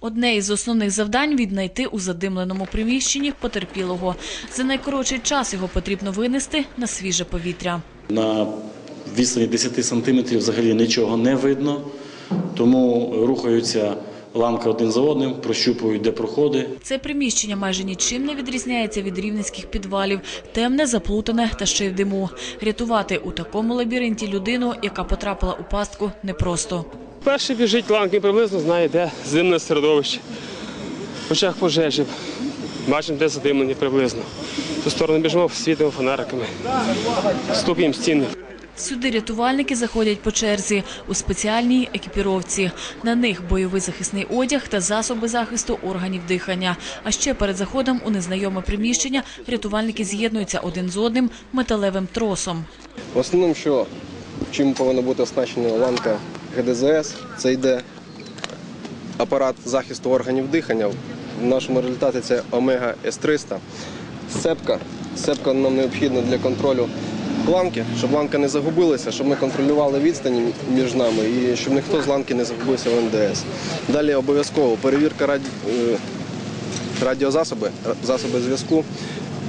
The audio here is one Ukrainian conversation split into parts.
Одне із основних завдань віднайти у задимленому приміщенні потерпілого. За найкоротший час його потрібно винести на свіже повітря. На відстані 10 сантиметрів взагалі нічого не видно, тому рухаються ламки один за одним, прощупують, де проходи. Це приміщення майже нічим не відрізняється від рівненських підвалів. Темне, заплутане та ще й в диму. Рятувати у такому лабіринті людину, яка потрапила у пастку, непросто. Перший біжить ланки, приблизно знає, де зимне середовище. В очах пожежі. Бачимо, де задимлення приблизно. В ту сторону біжимо, світимо фонариками. Ступ'ємо стіни. Сюди рятувальники заходять по черзі у спеціальній екіпіровці. На них бойовий захисний одяг та засоби захисту органів дихання. А ще перед заходом у незнайоме приміщення рятувальники з'єднуються один з одним металевим тросом. В основному, що чим повинна бути оснащена ланка ГДЗС, це йде апарат захисту органів дихання. В нашому результаті це Омега С300. Сцепка. Сцепка нам необхідна для контролю ланки, щоб ланка не загубилася, щоб ми контролювали відстані між нами і щоб ніхто з ланки не загубився в НДС. Далі обов'язково перевірка е, радіозасоби, засоби зв'язку.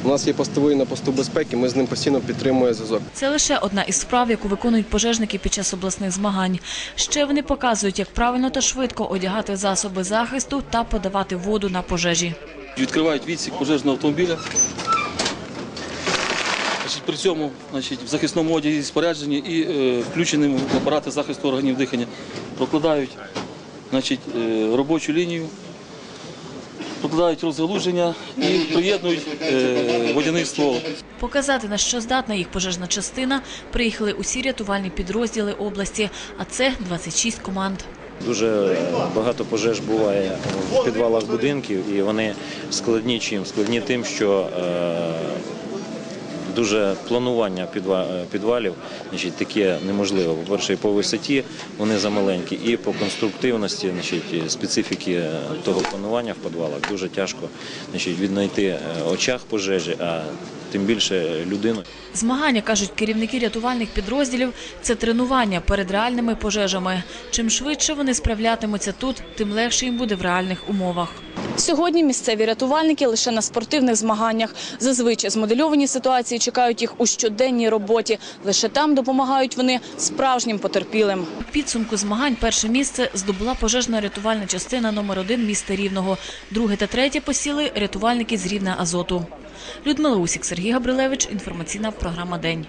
У нас є постовий на посту безпеки, ми з ним постійно підтримуємо зв'язок. Це лише одна із справ, яку виконують пожежники під час обласних змагань. Ще вони показують, як правильно та швидко одягати засоби захисту та подавати воду на пожежі. Відкривають відсік пожежного автомобіля. При цьому значить, в захисному одязі спорядженні і е, включені в апарати захисту органів дихання прокладають значить, е, робочу лінію, прокладають розгалуження і приєднують е, водяний ствол. Показати, на що здатна їх пожежна частина, приїхали усі рятувальні підрозділи області, а це 26 команд. Дуже багато пожеж буває в підвалах будинків, і вони складні чим? Складні тим, що е, дуже планування підва- підвалів значить, таке неможливо. По-перше, і по висоті вони замаленькі, і по конструктивності, значить, специфіки того планування в підвалах дуже тяжко значить, віднайти е, очаг пожежі, а тим більше людину. Змагання, кажуть керівники рятувальних підрозділів, це тренування перед реальними пожежами. Чим швидше вони справлятимуться тут, тим легше їм буде в реальних умовах. Сьогодні місцеві рятувальники лише на спортивних змаганнях. Зазвичай змодельовані ситуації чекають їх у щоденній роботі. Лише там допомагають вони справжнім потерпілим. У підсумку змагань перше місце здобула пожежна рятувальна частина номер 1 міста Рівного. Друге та третє посіли рятувальники з Рівна Азоту. Людмила Усік, Сергій Габрилевич. Інформаційна програма День.